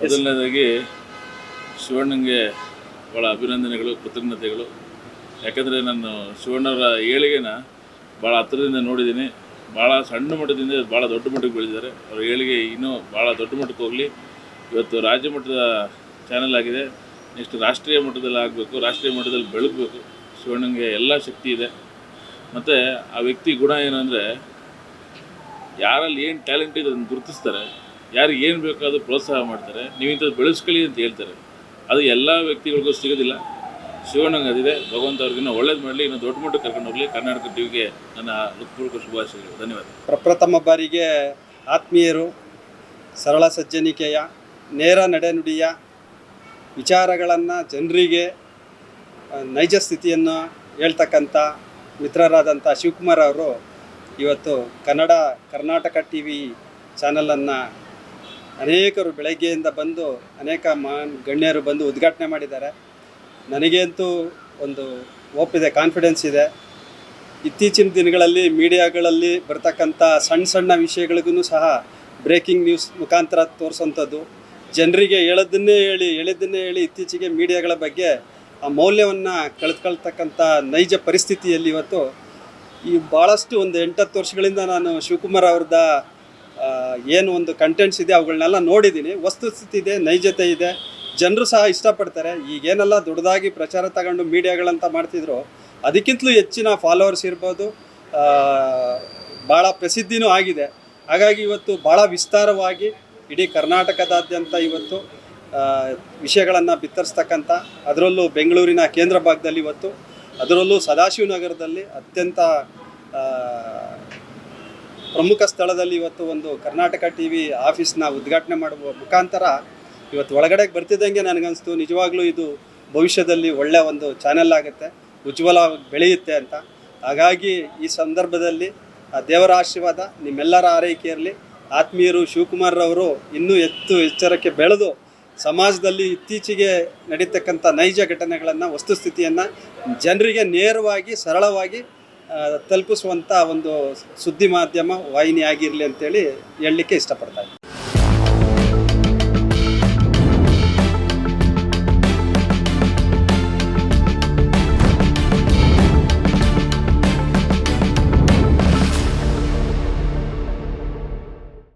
ಮೊದಲನೇದಾಗಿ ಶಿವಣ್ಣಂಗೆ ಭಾಳ ಅಭಿನಂದನೆಗಳು, ಕೃತಜ್ಞತೆಗಳು. ಯಾಕಂದರೆ ನಾನು ಶಿವಣ್ಣವರ ಏಳಿಗೆನ ಭಾಳ ಹತ್ತಿರದಿಂದ ನೋಡಿದ್ದೀನಿ. ಭಾಳ ಸಣ್ಣ ಮಟ್ಟದಿಂದ ಭಾಳ ದೊಡ್ಡ ಮಟ್ಟಕ್ಕೆ ಬೆಳೆದಿದ್ದಾರೆ. ಅವ್ರ ಏಳಿಗೆ ಇನ್ನೂ ಭಾಳ ದೊಡ್ಡ ಮಟ್ಟಕ್ಕೆ ಹೋಗಲಿ. ಇವತ್ತು ರಾಜ್ಯ ಮಟ್ಟದ ಚಾನಲ್ ಆಗಿದೆ. ನೆಕ್ಸ್ಟ್ ರಾಷ್ಟ್ರೀಯ ಮಟ್ಟದಲ್ಲಿ ಆಗಬೇಕು, ರಾಷ್ಟ್ರೀಯ ಮಟ್ಟದಲ್ಲಿ ಬೆಳಗಬೇಕು. ಶಿವಣ್ಣಂಗೆ ಎಲ್ಲ ಶಕ್ತಿ ಇದೆ. ಮತ್ತು ಆ ವ್ಯಕ್ತಿ ಗುಣ ಏನಂದರೆ ಯಾರಲ್ಲಿ ಏನು ಟ್ಯಾಲೆಂಟ್ ಇದೆ ಅದನ್ನು ಗುರುತಿಸ್ತಾರೆ. ಯಾರಿಗೆ ಏನು ಬೇಕಾದರೂ ಪ್ರೋತ್ಸಾಹ ಮಾಡ್ತಾರೆ. ನೀವು ಇಂಥದ್ದು ಬೆಳೆಸ್ಕೊಳ್ಳಿ ಅಂತ ಹೇಳ್ತಾರೆ. ಅದು ಎಲ್ಲ ವ್ಯಕ್ತಿಗಳಿಗೂ ಸಿಗೋದಿಲ್ಲ. ಶಿವಣ್ಣಂಗೆ ಅದಿದೆ. ಭಗವಂತ ಅವ್ರಿಗಿನ್ನ ಒಳ್ಳೇದು ಮಾಡಲಿ. ಇನ್ನು ದೊಡ್ಡ ಮಟ್ಟಕ್ಕೆ ಕರ್ಕೊಂಡು ಹೋಗಲಿ. ಕರ್ನಾಟಕ ಟಿವಿಗೆ ನನ್ನ ಹೃತ್ಪೂರ್ವಕ ಶುಭಾಶಯಗಳು. ಧನ್ಯವಾದ. ಪ್ರಪ್ರಥಮ ಬಾರಿಗೆ ಆತ್ಮೀಯರು, ಸರಳ ಸಜ್ಜನಿಕೆಯ, ನೇರ ನಡೆನುಡಿಯ ವಿಚಾರಗಳನ್ನು ಜನರಿಗೆ ನೈಜ ಸ್ಥಿತಿಯನ್ನು ಹೇಳ್ತಕ್ಕಂಥ ಮಿತ್ರರಾದಂಥ ಶಿವಕುಮಾರ್ ಅವರು ಇವತ್ತು ಕನ್ನಡ, ಕರ್ನಾಟಕ ಟಿ ವಿ ಚಾನಲನ್ನು ಅನೇಕರು ಬೆಳಗ್ಗೆಯಿಂದ ಬಂದು ಅನೇಕ ಮಾನ್ ಗಣ್ಯರು ಬಂದು ಉದ್ಘಾಟನೆ ಮಾಡಿದ್ದಾರೆ. ನನಗಂತೂ ಒಂದು ಒಪ್ಪಿದೆ ಕಾನ್ಫಿಡೆನ್ಸ್ ಇದೆ. ಇತ್ತೀಚಿನ ದಿನಗಳಲ್ಲಿ ಮೀಡಿಯಾಗಳಲ್ಲಿ ಬರ್ತಕ್ಕಂಥ ಸಣ್ಣ ಸಣ್ಣ ವಿಷಯಗಳಿಗೂ ಸಹ ಬ್ರೇಕಿಂಗ್ ನ್ಯೂಸ್ ಮುಖಾಂತರ ತೋರಿಸೋಂಥದ್ದು ಜನರಿಗೆ ಹೇಳೋದನ್ನೇ ಹೇಳಿ ಹೇಳಿದ್ದನ್ನೇ ಹೇಳಿ ಇತ್ತೀಚೆಗೆ ಮೀಡಿಯಾಗಳ ಬಗ್ಗೆ ಆ ಮೌಲ್ಯವನ್ನು ಕಳೆದುಕೊಳ್ತಕ್ಕಂಥ ನೈಜ ಪರಿಸ್ಥಿತಿಯಲ್ಲಿ ಇವತ್ತು ಈ ಭಾಳಷ್ಟು ಒಂದು ಎಂಟತ್ತು ವರ್ಷಗಳಿಂದ ನಾನು ಶಿವಕುಮಾರ್ ಅವ್ರದ ಆ, ಏನು ಒಂದು ಕಂಟೆಂಟ್ಸ್ ಇದೆ ಅವುಗಳನ್ನೆಲ್ಲ ನೋಡಿದ್ದೀನಿ. ವಸ್ತುಸ್ಥಿತಿ ಇದೆ, ನೈಜತೆ ಇದೆ. ಜನರು ಸಹ ಇಷ್ಟಪಡ್ತಾರೆ. ಈಗೇನೆಲ್ಲ ದೊಡ್ಡದಾಗಿ ಪ್ರಚಾರ ತಗೊಂಡು ಮೀಡಿಯಾಗಳಂತ ಮಾಡ್ತಿದ್ರು, ಅದಕ್ಕಿಂತಲೂ ಹೆಚ್ಚಿನ ಫಾಲೋವರ್ಸ್ ಇರ್ಬೋದು. ಭಾಳ ಪ್ರಸಿದ್ಧಿನೂ ಆಗಿದೆ. ಹಾಗಾಗಿ ಇವತ್ತು ಭಾಳ ವಿಸ್ತಾರವಾಗಿ ಇಡೀ ಕರ್ನಾಟಕದಾದ್ಯಂತ ಇವತ್ತು ವಿಷಯಗಳನ್ನು ಬಿತ್ತರಿಸ್ತಕ್ಕಂಥ, ಅದರಲ್ಲೂ ಬೆಂಗಳೂರಿನ ಕೇಂದ್ರ ಭಾಗದಲ್ಲಿ ಇವತ್ತು, ಅದರಲ್ಲೂ ಸದಾಶಿವನಗರದಲ್ಲಿ ಅತ್ಯಂತ ಪ್ರಮುಖ ಸ್ಥಳದಲ್ಲಿ ಇವತ್ತು ಒಂದು ಕರ್ನಾಟಕ ಟಿ ವಿ ಆಫೀಸ್ನ ಉದ್ಘಾಟನೆ ಮಾಡುವ ಮುಖಾಂತರ ಇವತ್ತು ಒಳಗಡೆ ಬರ್ತಿದ್ದಂಗೆ ನನಗನ್ನಿಸ್ತು ನಿಜವಾಗ್ಲೂ ಇದು ಭವಿಷ್ಯದಲ್ಲಿ ಒಳ್ಳೆಯ ಒಂದು ಚಾನೆಲ್ ಆಗುತ್ತೆ. ಉಜ್ವಲ ಬೆಳೆಯುತ್ತೆ ಅಂತ. ಹಾಗಾಗಿ ಈ ಸಂದರ್ಭದಲ್ಲಿ ಆ ದೇವರ ಆಶೀರ್ವಾದ ನಿಮ್ಮೆಲ್ಲರ ಆರೈಕೆ ಇರಲಿ. ಆತ್ಮೀಯರು ಶಿವಕುಮಾರ್ ಅವರು ಇನ್ನೂ ಎತ್ತು ಎಚ್ಚರಕ್ಕೆ ಬೆಳೆದು ಸಮಾಜದಲ್ಲಿ ಇತ್ತೀಚೆಗೆ ನಡೀತಕ್ಕಂಥ ನೈಜ ಘಟನೆಗಳನ್ನು ವಸ್ತುಸ್ಥಿತಿಯನ್ನು ಜನರಿಗೆ ನೇರವಾಗಿ, ಸರಳವಾಗಿ ತಲುಪಿಸುವಂಥ ಒಂದು ಸುದ್ದಿ ಮಾಧ್ಯಮ ವಾಹಿನಿ ಆಗಿರಲಿ ಅಂತೇಳಿ ಹೇಳಲಿಕ್ಕೆ ಇಷ್ಟಪಡ್ತಾ ಇದ್ದೀನಿ.